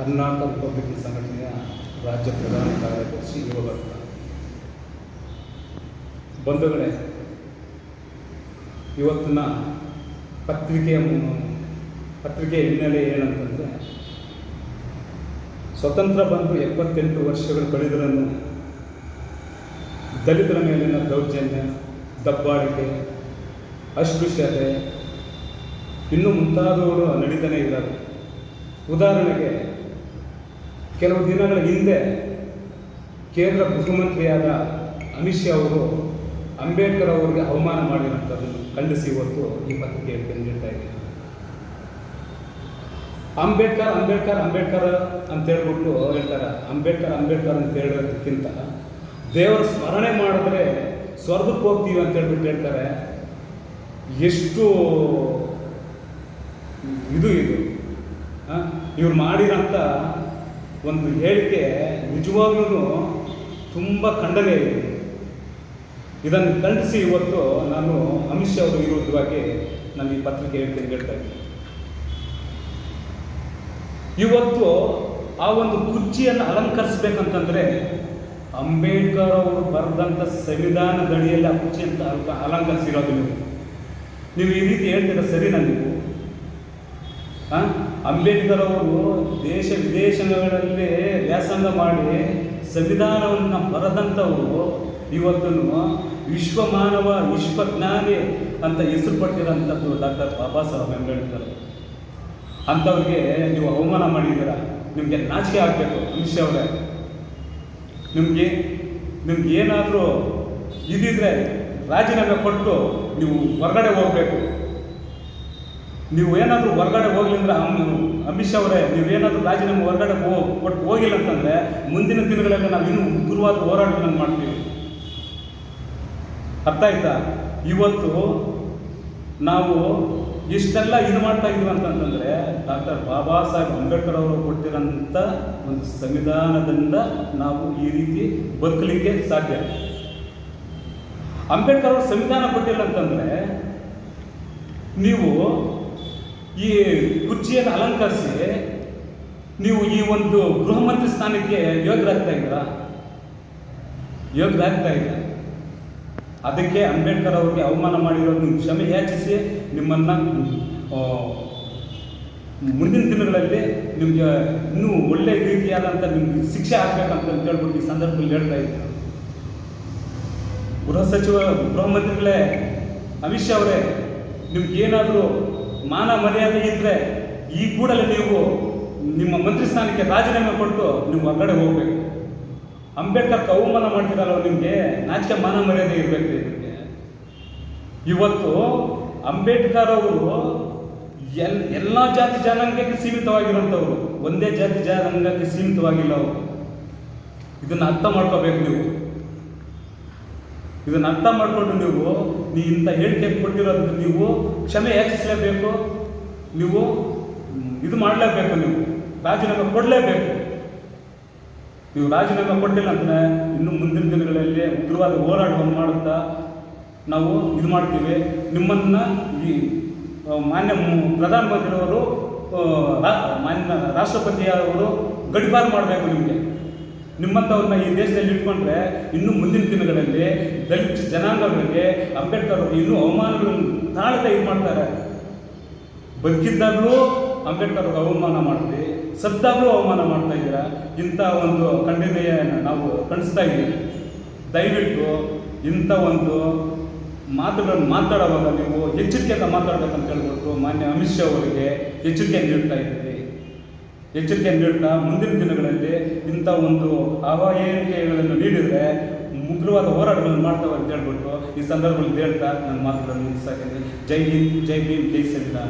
Karnataka Republican ಸಂಘಟನೆಯ ರಾಜ್ಯ ಪ್ರಧಾನ ಕಾರ್ಯದರ್ಶಿ ಯುವಭಕ್ತ ಬಂಧುಗಳೇ, ಇವತ್ತಿನ ಪತ್ರಿಕೆಯ ಪತ್ರಿಕೆಯ ಹಿನ್ನೆಲೆ ಏನಂತಂದರೆ, ಸ್ವತಂತ್ರ ಬಂದು ಎಪ್ಪತ್ತೆಂಟು ವರ್ಷಗಳು ಕಳೆದರನ್ನು ದಲಿತರ ಮೇಲಿನ ದೌರ್ಜನ್ಯ, ದಬ್ಬಾಳಿಕೆ, ಅಸ್ಪೃಶ್ಯತೆ ಇನ್ನೂ ಮುಂತಾದವರು ನಡೀತಾನೆ ಇದ್ದಾರೆ. ಉದಾಹರಣೆಗೆ ಕೆಲವು ದಿನಗಳ ಹಿಂದೆ ಕೇಂದ್ರ ಮುಖ್ಯಮಂತ್ರಿಯಾದ ಅಮಿತ್ ಶಾ ಅವರು ಅಂಬೇಡ್ಕರ್ ಅವರಿಗೆ ಅವಮಾನ ಮಾಡಿರುವಂಥದ್ದನ್ನು ಖಂಡಿಸಿ ಇವತ್ತು ಈ ಪತ್ರಿಕೆಯಲ್ಲಿ ನೀಡ್ತಾ ಇದ್ದೀನಿ ಅಂಬೇಡ್ಕರ್ ಅಂಬೇಡ್ಕರ್ ಅಂಬೇಡ್ಕರ್ ಅಂತ ಹೇಳ್ಬಿಟ್ಟು ಹೇಳ್ತಾರೆ. ಅಂಬೇಡ್ಕರ್ ಅಂಬೇಡ್ಕರ್ ಅಂತ ಹೇಳೋದಕ್ಕಿಂತ ದೇವರ ಸ್ಮರಣೆ ಮಾಡಿದ್ರೆ ಸ್ವರ್ಗಕ್ಕೆ ಹೋಗ್ತೀವಿ ಅಂತ ಹೇಳ್ಬಿಟ್ಟು ಹೇಳ್ತಾರೆ. ಎಷ್ಟು ಇದು ಇದು ಇವ್ರು ಮಾಡಿರೋಂಥ ಒಂದು ಹೇಳಿಕೆ ನಿಜವಾಗ್ಲೂ ತುಂಬ ಖಂಡನೆ ಇದೆ. ಇದನ್ನು ಖಂಡಿಸಿ ಇವತ್ತು ನಾನು ಅಮಿತ್ ಶಾ ಅವರ ವಿರುದ್ಧವಾಗಿ ನಾನು ಈ ಪತ್ರಿಕೆ ಹೇಳಿಕೆ ಹೇಳ್ತಾ ಇದ್ದೀನಿ. ಇವತ್ತು ಆ ಒಂದು ಕುರ್ಚಿಯನ್ನು ಅಲಂಕರಿಸ್ಬೇಕಂತಂದ್ರೆ ಅಂಬೇಡ್ಕರ್ ಅವರು ಬರೆದಂಥ ಸಂವಿಧಾನದಡಿಯಲ್ಲಿ ಆ ಕುರ್ಚಿ ಅಂತ ಅಲ್ಕ ಅಲಂಕರಿಸಿರೋದು ನೀವು ಈ ರೀತಿ ಹೇಳ್ತೀರ ಸರಿನಾ ನೀವು ಆ? ಅಂಬೇಡ್ಕರ್ ಅವರು ದೇಶ ವಿದೇಶಗಳಲ್ಲಿ ವ್ಯಾಸಂಗ ಮಾಡಿ ಸಂವಿಧಾನವನ್ನು ಬರೆದಂಥವರು ಇವತ್ತನ್ನು ವಿಶ್ವ ಮಾನವ ವಿಶ್ವಜ್ಞಾನಿ ಅಂತ ಹೆಸರು ಪಟ್ಟಿರೋಂಥದ್ದು ಡಾಕ್ಟರ್ ಬಾಬಾ ಸಾಹೇಬ್ ಅಂಬೇಡ್ಕರ್. ಅಂಥವ್ರಿಗೆ ನೀವು ಅವಮಾನ ಮಾಡಿದ್ದೀರ? ನಿಮಗೆ ನಾಚಿಕೆ ಆಗಬೇಕು ಅಮಿತ್ ಶಾ ಅವರೇ. ನಿಮಗೆ, ನಿಮ್ಗೆ ಏನಾದರೂ ಇದಿದ್ರೆ ರಾಜೀನಾಮೆ ಕೊಟ್ಟು ನೀವು ಹೊರಗಡೆ ಹೋಗಬೇಕು. ನೀವು ಏನಾದರೂ ಹೊರಗಡೆ ಹೋಗ್ಲಿಂದ್ರೆ ಅಮಿತ್ ಶಾ ಅವರೇ, ನೀವೇನಾದರೂ ರಾಜೀನಾಮೆ ಹೊರಗಡೆ ಹೋ ಕೊಟ್ಟು ಹೋಗಿಲ್ಲ ಅಂತಂದರೆ ಮುಂದಿನ ದಿನಗಳಲ್ಲಿ ನಾವು ಇನ್ನೂ ಉಗ್ರವಾದ ಹೋರಾಟಗಳನ್ನು ಮಾಡ್ತೀವಿ. ಅರ್ಥ ಆಯ್ತಾ? ಇವತ್ತು ನಾವು ಇಷ್ಟೆಲ್ಲ ಇದು ಮಾಡ್ತಾ ಇದ್ದೀವಿ ಅಂತಂತಂದರೆ ಡಾಕ್ಟರ್ ಬಾಬಾ ಸಾಹೇಬ್ ಅಂಬೇಡ್ಕರ್ ಅವರು ಕೊಟ್ಟಿರೋಂಥ ಒಂದು ಸಂವಿಧಾನದಿಂದ ನಾವು ಈ ರೀತಿ ಬದುಕಲಿಕ್ಕೆ ಸಾಧ್ಯ. ಅಂಬೇಡ್ಕರ್ ಅವರು ಸಂವಿಧಾನ ಕೊಟ್ಟಿಲ್ಲ ಅಂತಂದರೆ ನೀವು ಈ ಕುರ್ಚಿಯನ್ನು ಅಲಂಕರಿಸಿ ನೀವು ಈ ಒಂದು ಗೃಹ ಮಂತ್ರಿ ಸ್ಥಾನಕ್ಕೆ ಯೋಗ್ಯರಾಗ್ತಾ ಇದ್ದೀರಾ? ಯೋಗ್ಯರಾಗ್ತಾ ಇಲ್ಲ ಅದಕ್ಕೆ ಅಂಬೇಡ್ಕರ್ ಅವರಿಗೆ ಅವಮಾನ ಮಾಡಿರೋದು ನಿಮ್ಮ ಕ್ಷಮೆ ಯಾಚಿಸಿ ನಿಮ್ಮನ್ನು ಮುಂದಿನ ದಿನಗಳಲ್ಲಿ ನಿಮಗೆ ಇನ್ನೂ ಒಳ್ಳೆಯ ರೀತಿಯಾದಂಥ ನಿಮ್ಗೆ ಶಿಕ್ಷೆ ಆಗ್ಬೇಕಂತ ಕೇಳ್ಬಿಟ್ಟು ಈ ಸಂದರ್ಭದಲ್ಲಿ ಹೇಳ್ತಾ ಇದ್ದೀರಾ ಗೃಹ ಸಚಿವ, ಗೃಹ ಮಂತ್ರಿಗಳೇ, ಅಮಿತ್ ಶಾ ಅವರೇ, ನಿಮ್ಗೆ ಏನಾದರೂ ಮಾನ ಮರ್ಯಾದೆ ಇದ್ದರೆ ಈ ಕೂಡಲೇ ನೀವು ನಿಮ್ಮ ಮಂತ್ರಿ ಸ್ಥಾನಕ್ಕೆ ರಾಜೀನಾಮೆ ಕೊಟ್ಟು ನೀವು ಹೊರಗಡೆ ಹೋಗಬೇಕು. ಅಂಬೇಡ್ಕರ್ ಅವಮಾನ ಮಾಡ್ತಿರಲ್ಲ ನಿಮಗೆ ನಾಚಿಕೆ ಮಾನ ಮರ್ಯಾದೆ ಇರಬೇಕು ನಿಮಗೆ. ಇವತ್ತು ಅಂಬೇಡ್ಕರ್ ಅವರು ಎಲ್, ಎಲ್ಲ ಜಾತಿ ಜನಾಂಗಕ್ಕೆ ಸೀಮಿತವಾಗಿರುವಂಥವ್ರು. ಒಂದೇ ಜಾತಿ ಜನಾಂಗಕ್ಕೆ ಸೀಮಿತವಾಗಿಲ್ಲ ಅವರು. ಇದನ್ನು ಅರ್ಥ ಮಾಡ್ಕೋಬೇಕು ನೀವು. ಇದನ್ನು ಅರ್ಥ ಮಾಡಿಕೊಂಡು ನೀವು ನೀವು ಇಂಥ ಹೇಳಿಕೆ ಕೊಟ್ಟಿರೋದಕ್ಕೆ ನೀವು ಕ್ಷಮೆ ಯಾಚಿಸಲೇಬೇಕು, ನೀವು ಇದು ಮಾಡಲೇಬೇಕು ನೀವು, ರಾಜೀನಾಮೆ ಕೊಡಲೇಬೇಕು. ನೀವು ರಾಜೀನಾಮೆ ಕೊಟ್ಟಿಲ್ಲ ಅಂದರೆ ಇನ್ನು ಮುಂದಿನ ದಿನಗಳಲ್ಲಿ ಉಗ್ರವಾದ ಹೋರಾಟವನ್ನು ಮಾಡುತ್ತಾ ನಾವು ಇದು ಮಾಡ್ತೀವಿ. ನಿಮ್ಮನ್ನು ಈ ಮಾನ್ಯ ಪ್ರಧಾನಮಂತ್ರಿಯವರು ಮಾನ್ಯ ರಾಷ್ಟ್ರಪತಿಯವರು ಗಡಿಪಾರು ಮಾಡಬೇಕು ನಿಮಗೆ. ನಿಮ್ಮಂಥವ್ರನ್ನ ಈ ದೇಶದಲ್ಲಿ ಇಟ್ಕೊಂಡ್ರೆ ಇನ್ನು ಮುಂದಿನ ದಿನಗಳಲ್ಲಿ ದಲಿತ ಜನಾಂಗಗಳಿಗೆ ಅಂಬೇಡ್ಕರ್ ಅವರು ಇನ್ನೂ ಅವಮಾನಗಳನ್ನು ತಾಳದ ಇದು ಮಾಡ್ತಾರೆ. ಬದುಕಿದ್ದಾಗಲೂ ಅಂಬೇಡ್ಕರ್ ಅವ್ರಿಗೆ ಅವಮಾನ ಮಾಡ್ತೀವಿ ಸದ್ದಾಗಲೂ ಅವಮಾನ ಮಾಡ್ತಾ ಇದ್ದೀರಾ? ಇಂಥ ಒಂದು ಖಂಡನೆಯನ್ನು ನಾವು ಕಣಿಸ್ತಾ ಇದ್ದೀವಿ. ದಯವಿಟ್ಟು ಇಂಥ ಒಂದು ಮಾತುಗಳನ್ನು ಮಾತಾಡುವಾಗ ನೀವು ಎಚ್ಚರಿಕೆಯಿಂದ ಮಾತಾಡಬೇಕಂತ ಹೇಳ್ಬಿಟ್ಟು ಮಾನ್ಯ ಅಮಿತ್ ಶಾ ಅವರಿಗೆ ಎಚ್ಚರಿಕೆಯನ್ನು ನೀಡ್ತಾ ಇದ್ದೀವಿ. ಎಚ್ಚರಿಕೆ ನೀಡ್ತಾ ಮುಂದಿನ ದಿನಗಳಲ್ಲಿ ಇಂಥ ಒಂದು ಅವಹೇಳಿಕೆಗಳನ್ನು ನೀಡಿದರೆ ಉಗ್ರವಾದ ಹೋರಾಟಗಳನ್ನು ಮಾಡ್ತಾವೆ ಅಂತ ಹೇಳ್ಬಿಟ್ಟು ಈ ಸಂದರ್ಭದಲ್ಲಿ ಹೇಳ್ತಾ ನನ್ನ ಮಾತುಗಳನ್ನು ಮುಗಿಸ್ತಾ ಜೈ ಹಿಂದ್, ಜೈ ಭೀಮ್, ಜೈ ಸಂವಿಧಾನ